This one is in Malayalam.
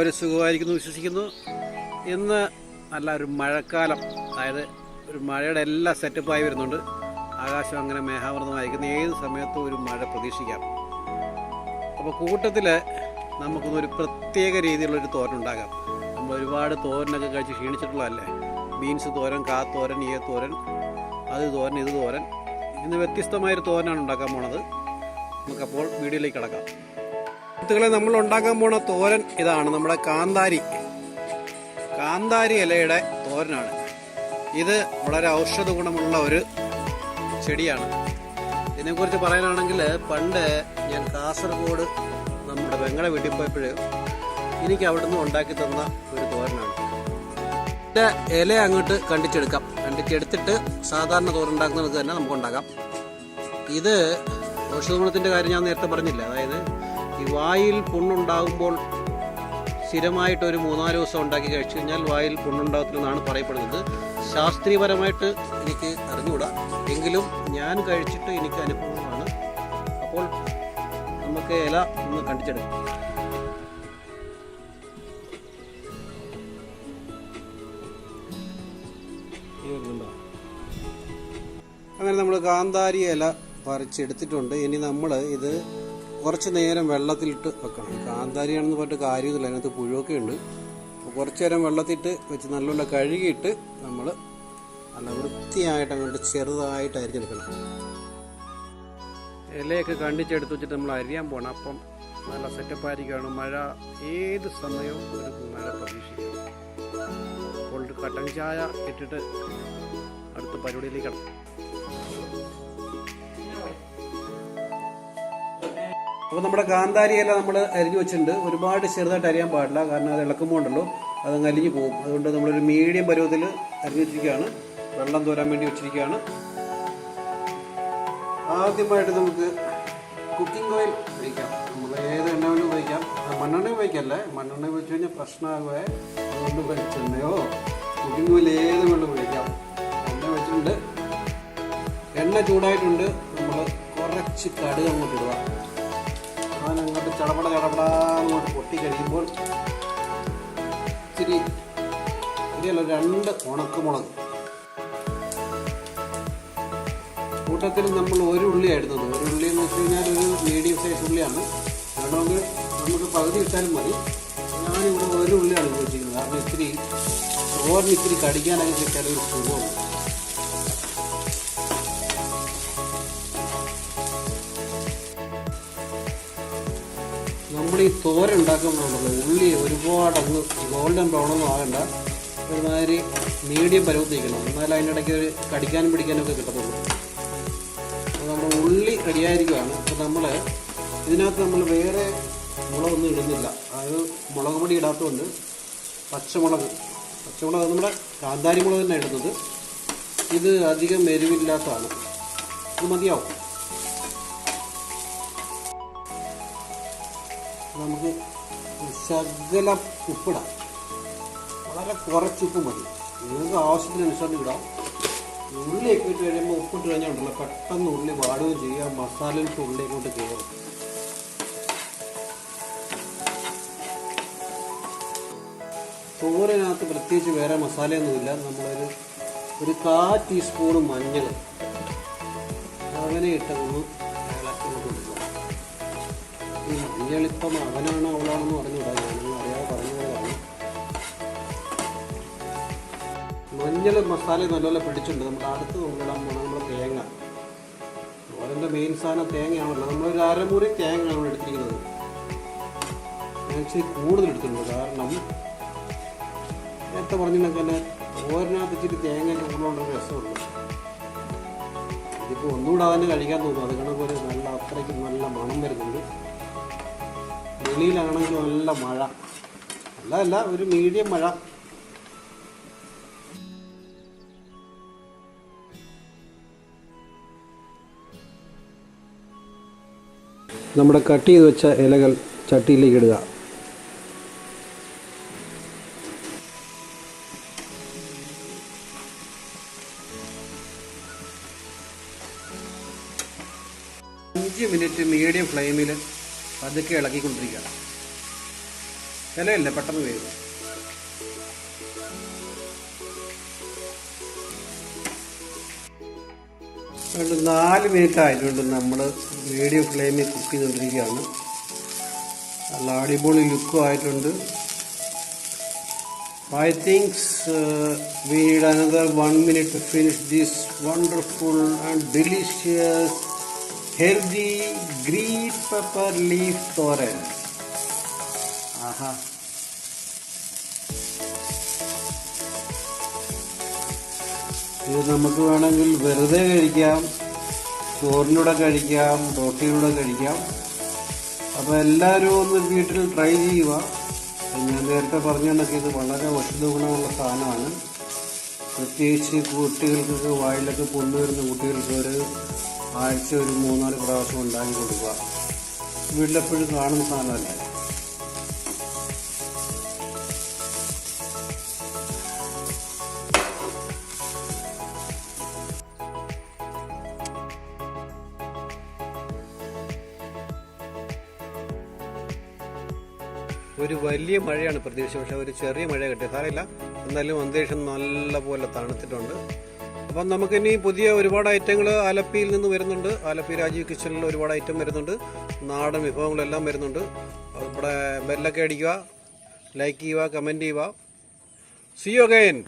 എല്ലാവരും സുഖമായിരിക്കുന്നു വിശ്വസിക്കുന്നു. ഇന്ന് നല്ല ഒരു മഴക്കാലം. അതായത് ഒരു മഴയുടെ എല്ലാ സെറ്റപ്പായി വരുന്നുണ്ട്. ആകാശം അങ്ങനെ മേഘാവൃതമായിരിക്കുന്ന. ഏത് സമയത്തും ഒരു മഴ പ്രതീക്ഷിക്കാം. അപ്പോൾ കൂട്ടത്തിൽ നമുക്കൊന്നൊരു പ്രത്യേക രീതിയിലുള്ളൊരു തോരൻ ഉണ്ടാക്കാം. നമ്മൾ ഒരുപാട് തോരനൊക്കെ കഴിച്ച് ക്ഷീണിച്ചിട്ടുള്ളതല്ലേ? ബീൻസ് തോരൻ കാ തോരൻ ഏ തോരൻ അത് തോരൻ ഇത് തോരൻ. ഇന്ന് വ്യത്യസ്തമായൊരു തോരനാണ് ഉണ്ടാക്കാൻ പോണത്. നമുക്കപ്പോൾ വീഡിയോയിലേക്ക് കിടക്കാം. സുഹൃത്തുക്കളെ നമ്മൾ ഉണ്ടാക്കാൻ പോണ തോരൻ ഇതാണ് നമ്മുടെ കാന്താരി. കാന്താരി ഇലയുടെ തോരനാണ്. ഇത് വളരെ ഔഷധ ഗുണമുള്ള ഒരു ചെടിയാണ്. ഇതിനെക്കുറിച്ച് പറയാനാണെങ്കിൽ പണ്ട് ഞാൻ കാസർഗോഡ് നമ്മുടെ വെങ്ങള വീട്ടിൽ പോയപ്പോൾ എനിക്ക് അവിടുന്ന് ഉണ്ടാക്കി തന്ന ഒരു തോരനാണ്. ഇതിന്റെ ഇല അങ്ങോട്ട് കണ്ടിച്ചെടുക്കാം. കണ്ടിച്ചെടുത്തിട്ട് സാധാരണ തോരൻ ഉണ്ടാക്കുന്നത് തന്നെ നമുക്ക് ഉണ്ടാക്കാം. ഇത് ഔഷധ ഗുണത്തിന്റെ കാര്യം ഞാൻ നേരത്തെ പറഞ്ഞില്ല? അതായത് ഈ വായിൽ പുണ്ണുണ്ടാകുമ്പോൾ സ്ഥിരമായിട്ട് ഒരു മൂന്നാൽ ദിവസം ഉണ്ടാക്കി കഴിച്ചു കഴിഞ്ഞാൽ വായിൽ പുണ്ണുണ്ടാകത്തില്ലെന്നാണ് പറയപ്പെടുന്നത്. ശാസ്ത്രീയപരമായിട്ട് എനിക്ക് അറിഞ്ഞുകൂടാ. എങ്കിലും ഞാൻ കഴിച്ചിട്ട് എനിക്ക് അനുഭവമാണ്. അപ്പോൾ നമുക്ക് ഇല ഒന്ന് കണ്ടിച്ചെടുക്കാം. അങ്ങനെ നമ്മൾ കാന്താരി ഇല പറിച്ചെടുത്തിട്ടുണ്ട്. ഇനി നമ്മൾ ഇത് കുറച്ച് നേരം വെള്ളത്തിലിട്ട് വെക്കണം. കാന്താരിയാണെന്ന് പറഞ്ഞിട്ട് കാര്യമില്ല അതിനകത്ത് പുഴുവൊക്കെ ഉണ്ട്. അപ്പോൾ കുറച്ച് നേരം വെള്ളത്തിട്ട് വെച്ച് നല്ലോണം കഴുകിയിട്ട് നമ്മൾ നല്ല വൃത്തിയായിട്ട് അങ്ങോട്ട് ചെറുതായിട്ട് അരിഞ്ഞെടുക്കണം ഇലയൊക്കെ കണ്ടിച്ചെടുത്ത് വെച്ചിട്ട് നമ്മൾ അരിയാൻ പോകണം അപ്പം നല്ല സെറ്റപ്പ് ആയിരിക്കുകയാണ്. മഴ ഏത് സമയവും ഒരു മഴ പ്രതീക്ഷിക്കും അപ്പോൾ കട്ടൻ ചായ ഇട്ടിട്ട് അടുത്ത പരിപാടിയിലേക്ക് അപ്പോൾ നമ്മുടെ കാന്താരി നമ്മൾ അരിഞ്ഞു വെച്ചിട്ടുണ്ട്. ഒരുപാട് ചെറുതായിട്ട് അരിയാൻ പാടില്ല. കാരണം അത് ഇളക്കുമ്പോൾ ഉണ്ടല്ലോ. അത് അലിഞ്ഞു പോകും. അതുകൊണ്ട് നമ്മളൊരു മീഡിയം പരുവത്തിൽ അരിഞ്ഞു വെച്ചിരിക്കുകയാണ്. വെള്ളം തോരാൻ വേണ്ടി വെച്ചിരിക്കുകയാണ്. ആദ്യമായിട്ട് നമുക്ക് കുക്കിംഗ് ഓയിൽ ഉപയോഗിക്കാം. നമ്മൾ ഏത് എണ്ണ വേണം ഉപയോഗിക്കാം. മണ്ണെണ്ണ ഉപയോഗിക്കല്ലേ? മണ്ണെണ്ണ ഉപയോഗിച്ച് കഴിഞ്ഞാൽ പ്രശ്നമാകുമേ. അതുകൊണ്ട് വെളിച്ചെണ്ണയോ കുക്കിംഗ് ഓയിൽ ഏത് വെള്ളം ഉപയോഗിക്കാം. എണ്ണ വെച്ചിട്ടുണ്ട്. എണ്ണ ചൂടായിട്ടുണ്ട്. നമ്മൾ കുറച്ച് കടുക് അങ്ങോട്ട് ഇടുക. അവൻ അങ്ങോട്ട് ചടപട പൊട്ടി കഴിയുമ്പോൾ ഇച്ചിരി ഇരിയല്ല രണ്ട് ഉണക്കമുളക്. കൂട്ടത്തിൽ നമ്മൾ ഒരു ഉള്ളിയാണ് ഇടുന്നത് ഒരു ഉള്ളി എന്ന് വെച്ച് കഴിഞ്ഞാൽ ഒരു മീഡിയം സൈസ് ഉള്ളിയാണ്. വേണമെങ്കിൽ നമുക്ക് പകുതി ഇട്ടാലും മതി. ഞാനിവിടെ ഒരു ഉള്ളിയാണ് ഉപയോഗിച്ചിരിക്കുന്നത് കാരണം ഇത്തിരി ഓർമ്മ ഇത്തിരി കടിക്കാനായിട്ട് ഒരു സുഖമാണ് നമ്മൾ ഈ തോര ഉണ്ടാക്കുമ്പോഴുണ്ടല്ലോ ഉള്ളി ഒരുപാട് അങ്ങ് ഗോൾഡൻ ബ്രൗൺ ഒന്നും ആകണ്ട. ഒരുമാതിരി മീഡിയം പരുവത്തിരിക്കണം എന്നാലും അതിന്റെ ഇടയ്ക്ക് ഒരു കടിക്കാനും പിടിക്കാനും ഒക്കെ കിട്ടത്തുള്ളൂ. അപ്പോൾ നമ്മൾ ഉള്ളി റെഡിയായിരിക്കുകയാണ് അപ്പോൾ നമ്മൾ ഇതിനകത്ത് നമ്മൾ വേറെ മുളകൊന്നും ഇടുന്നില്ല. അത് മുളക് പൊടി ഇടാത്തതുകൊണ്ട് പച്ചമുളക് പച്ചമുളക് നമ്മുടെ കാന്താരി മുളക് തന്നെ ഇടുന്നത്. ഇത് അധികം എരിവില്ലാത്തതാണ്. ഇത് മതിയാവും. നമുക്ക് ശകലം ഉപ്പിടാം. വളരെ കുറച്ച് ഉപ്പ് മതി. നിങ്ങൾക്ക് ആവശ്യത്തിനനുസരിച്ച് ഇടാം. ഉള്ളിയൊക്കെ ഇട്ട് കഴിയുമ്പോൾ ഉപ്പിട്ട് കഴിഞ്ഞാൽ ഉണ്ടല്ലോ. പെട്ടെന്ന് ഉള്ളി വാടുകയും ചെയ്യുക മസാലയിലിട്ട് ഉള്ളി കൊണ്ട് കയറും തോരനകത്ത് പ്രത്യേകിച്ച് വേറെ മസാലയൊന്നുമില്ല നമ്മളൊരു ഒരു കാ ടീസ്പൂൺ മഞ്ഞൾ. അങ്ങനെ ഇട്ടതൊന്ന് ഇളക്കി മഞ്ഞളിപ്പം അവനാണ് അവളാണെന്ന് പറഞ്ഞുകൂടാ ഞാനൊന്നും അറിയാതെ പറഞ്ഞു പോയതാണ് മഞ്ഞൾ മസാല നല്ലപോലെ പിടിച്ചിട്ടുണ്ട്. നമുക്ക് അടുത്ത് നോക്കണം നമ്മുടെ തേങ്ങ. ഓരോ മെയിൻ സാധനം തേങ്ങയാണല്ലോ. നമ്മളൊരു അരമുറി തേങ്ങയാണ് എടുത്തിരിക്കുന്നത്. ഞാൻ ഇച്ചിരി കൂടുതൽ എടുത്തിട്ടുണ്ട്. കാരണം നേരത്തെ പറഞ്ഞിട്ടുണ്ടെങ്കിൽ തന്നെ ഓരോനകത്ത് ഇച്ചിരി തേങ്ങ കൂടുതലുണ്ടെങ്കിൽ രസമുണ്ട്. ഇതിപ്പോൾ ഒന്നുകൂടെ തന്നെ കഴിക്കാൻ തോന്നുന്നു അത് കണക്കൊരു നല്ല അത്രയ്ക്ക് നല്ല മണം വരുന്നുണ്ട്. വെളിയിലാണെങ്കിൽ നല്ല മഴ. അല്ല അല്ല ഒരു മീഡിയം മഴ. നമ്മുടെ കട്ട് ചെയ്ത് വെച്ച ഇലകൾ ചട്ടിയിലേക്ക് ഇടുക. അഞ്ച് മിനിറ്റ് മീഡിയം ഫ്ലെയിമിൽ പതുക്കെ ഇളക്കിക്കൊണ്ടിരിക്കുക ഇലയില്ല? പെട്ടെന്ന് വേഗം അതുകൊണ്ട് നാല് മിനിറ്റ് ആയതുകൊണ്ട് നമ്മൾ മീഡിയം ഫ്ലെയിമിൽ കുക്ക് ചെയ്തുകൊണ്ടിരിക്കുകയാണ്. നല്ല അടിപൊളി ലുക്കും ആയിട്ടുണ്ട്. I thinks we need another one minute to finish this wonderful and delicious healthy green pepper leaf thoran. ആഹാ. ഇത് നമുക്ക് വേണമെങ്കിൽ വെറുതെ കഴിക്കാം. ചോറിനൂടെ കഴിക്കാം റോട്ടിയിലൂടെ കഴിക്കാം. അപ്പോൾ എല്ലാവരും ഒന്ന് വീട്ടിൽ ട്രൈ ചെയ്യുക. ഞാൻ നേരത്തെ പറഞ്ഞ ഇത് വളരെ ഔഷധ ഗുണമുള്ള സാധനമാണ്. പ്രത്യേകിച്ച് കുട്ടികൾക്കൊക്കെ വായിലൊക്കെ പൊന്നു വരുന്ന കുട്ടികൾക്ക് ഒരു ആഴ്ച ഒരു മൂന്നാൽ പ്രാവശ്യം ഉണ്ടാക്കി കൊടുക്കുക. വീട്ടിലെപ്പോഴും കാണുന്ന സാധനമല്ലേ ഒരു വലിയ മഴയാണ് പ്രതീക്ഷിച്ചത്. പക്ഷേ ഒരു ചെറിയ മഴ കിട്ടിയത് സാരമില്ല. എന്നാലും അന്തരീക്ഷം നല്ല പോലെ തണുത്തിട്ടുണ്ട്. അപ്പം നമുക്കിനി പുതിയ ഒരുപാട് ഐറ്റങ്ങൾ ആലപ്പിയിൽ നിന്ന് വരുന്നുണ്ട്. ആലപ്പി രാജീവ് കിച്ചണിൽ ഒരുപാട് ഐറ്റം വരുന്നുണ്ട്. നാടൻ വിഭവങ്ങളെല്ലാം വരുന്നുണ്ട്. ഇവിടെ ബെല്ലൊക്കെ അടിക്കുക ലൈക്ക് ചെയ്യുക കമന്റ് ചെയ്യുക. C you again